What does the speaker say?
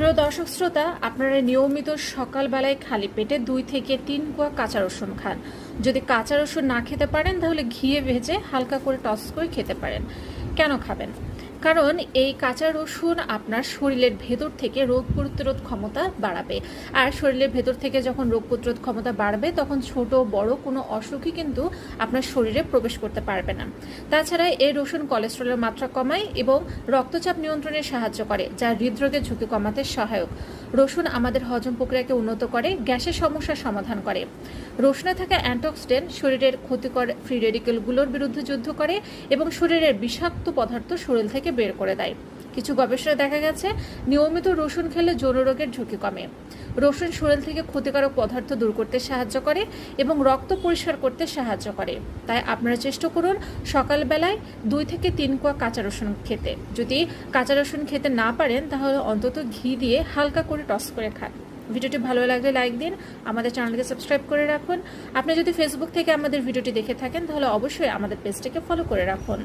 প্রিয় দর্শক শ্রোতা, আপনারা নিয়মিত সকালবেলায় খালি পেটে দুই থেকে তিন কোয়া কাঁচা রসুন খান। যদি কাঁচা রসুন না খেতে পারেন, তাহলে ঘিয়ে ভেজে হালকা করে টস করে খেতে পারেন। কেন খাবেন? কারণ এই কাঁচা রসুন আপনার শরীরের ভেতর থেকে রোগ প্রতিরোধ ক্ষমতা বাড়াবে। আর শরীরের ভেতর থেকে যখন রোগ প্রতিরোধ ক্ষমতা বাড়বে, তখন ছোট, বড় কোনো অসুখই কিন্তু আপনার শরীরে প্রবেশ করতে পারবে না। তাছাড়া এই রসুন কোলেস্ট্রলের মাত্রা কমায় এবং রক্তচাপ নিয়ন্ত্রণে সাহায্য করে, যা হৃদরোগের ঝুঁকি কমাতে সহায়ক। রসুন আমাদের হজম প্রক্রিয়াকে উন্নত করে, গ্যাসের সমস্যার সমাধান করে। রসুনে থাকা অ্যান্টঅক্সিডেন্ট শরীরের ক্ষতিকর ফ্রি রেডিকেলগুলোর বিরুদ্ধে যুদ্ধ করে এবং শরীরের বিষাক্ত পদার্থ শরীর থেকে বের করে দেয়। কিছু গবেষণায় দেখা গেছে, নিয়মিত রসুন খেলে যৌন রোগের ঝুঁকি কমে। রসুন শরীর থেকে ক্ষতিকারক পদার্থ দূর করতে সাহায্য করে এবং রক্ত পরিষ্কার করতে সাহায্য করে। তাই আপনারা চেষ্টা করুন সকালবেলায় দুই থেকে তিন কোয়া কাঁচা রসুন খেতে। যদি কাঁচা রসুন খেতে না পারেন, তাহলে অন্তত ঘি দিয়ে হালকা করে টস করে খান। ভিডিওটি ভালো লাগলে লাইক দিন, আমাদের চ্যানেলকে সাবস্ক্রাইব করে রাখুন। আপনি যদি ফেসবুক থেকে আমাদের ভিডিওটি দেখে থাকেন, তাহলে অবশ্যই আমাদের পেজটিকে ফলো করে রাখুন।